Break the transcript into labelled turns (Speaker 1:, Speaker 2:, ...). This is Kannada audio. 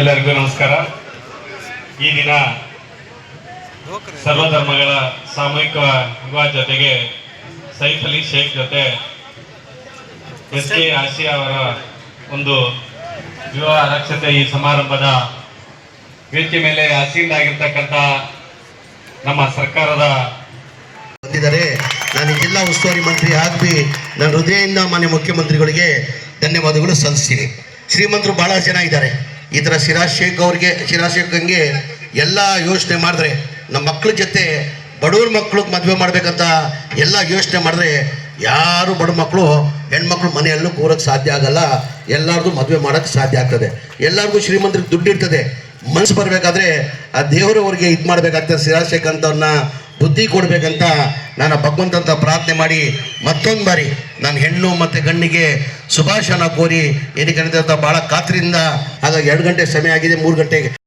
Speaker 1: ಎಲ್ಲರಿಗೂ ನಮಸ್ಕಾರ. ಈ ದಿನ ಸರ್ವಧರ್ಮಗಳ ಸಾಮೂಹಿಕ ವಿವಾಹ ಜೊತೆಗೆ ಸೈಫ್ ಅಲಿ ಶೇಖ್ ಜೊತೆ ಎಸ್ ಕೆ ಆಶಿಯಾ ಅವರ ಒಂದು ವಿವಾಹ ಅರಕ್ಷತೆ ಈ ಸಮಾರಂಭದ ವೇದಿಕೆ ಮೇಲೆ ಆಸೀನಾಗಿರ್ತಕ್ಕಂಥ ನಮ್ಮ ಸರ್ಕಾರದ
Speaker 2: ಜಿಲ್ಲಾ ಉಸ್ತುವಾರಿ ಮಂತ್ರಿ ಆಗಬಿ ನನ್ನ ಹೃದಯದಿಂದ ಮಾನ್ಯ ಮುಖ್ಯಮಂತ್ರಿಗಳಿಗೆ ಧನ್ಯವಾದಗಳು ಸಲ್ಲಿಸ್ತೀನಿ. ಶ್ರೀಮಂತರು ಭಾಳ ಜನ ಇದ್ದಾರೆ. ಈ ಥರ ಸಿರಾಜ್ ಶೇಖ್ ಅವ್ರಿಗೆ ಸಿರಾಜ್ ಹಂಗೆ ಎಲ್ಲ ಯೋಚನೆ ಮಾಡಿದ್ರೆ, ನಮ್ಮ ಮಕ್ಕಳ ಜೊತೆ ಬಡವ್ರ ಮಕ್ಳಿಗೆ ಮದುವೆ ಮಾಡಬೇಕಂತ ಎಲ್ಲ ಯೋಚನೆ ಮಾಡಿದ್ರೆ, ಯಾರು ಬಡ ಮಕ್ಕಳು ಹೆಣ್ಮಕ್ಳು ಮನೆಯಲ್ಲೂ ಕೂರಕ್ಕೆ ಸಾಧ್ಯ ಆಗಲ್ಲ. ಎಲ್ಲರಿಗೂ ಮದುವೆ ಮಾಡೋಕ್ಕೆ ಸಾಧ್ಯ ಆಗ್ತದೆ. ಎಲ್ಲರಿಗೂ ಶ್ರೀಮಂತರಿಗೆ ದುಡ್ಡು ಇರ್ತದೆ. ಮನಸ್ಸು ಬರಬೇಕಾದ್ರೆ ಆ ದೇವರವ್ರಿಗೆ ಇದು ಮಾಡಬೇಕಾಗ್ತದೆ. ಸಿರಾಜ್ ಶೇಖ್ ಅಂತವ್ರನ್ನ ಬುದ್ಧಿ ಕೊಡಬೇಕಂತ ನಾನು ಭಗವಂತಂತ ಪ್ರಾರ್ಥನೆ ಮಾಡಿ ಮತ್ತೊಂದು ಬಾರಿ ನಾನು ಹೆಣ್ಣು ಮತ್ತು ಗಣ್ಣಿಗೆ ಶುಭಾಶಯನ ಕೋರಿ ಏನಕ್ಕೆ ಅಂತ ಭಾಳ ಖಾತ್ರಿಯಿಂದ ಆಗ ಎರಡು ಗಂಟೆ ಸಮಯ ಆಗಿದೆ, ಮೂರು ಗಂಟೆಗೆ.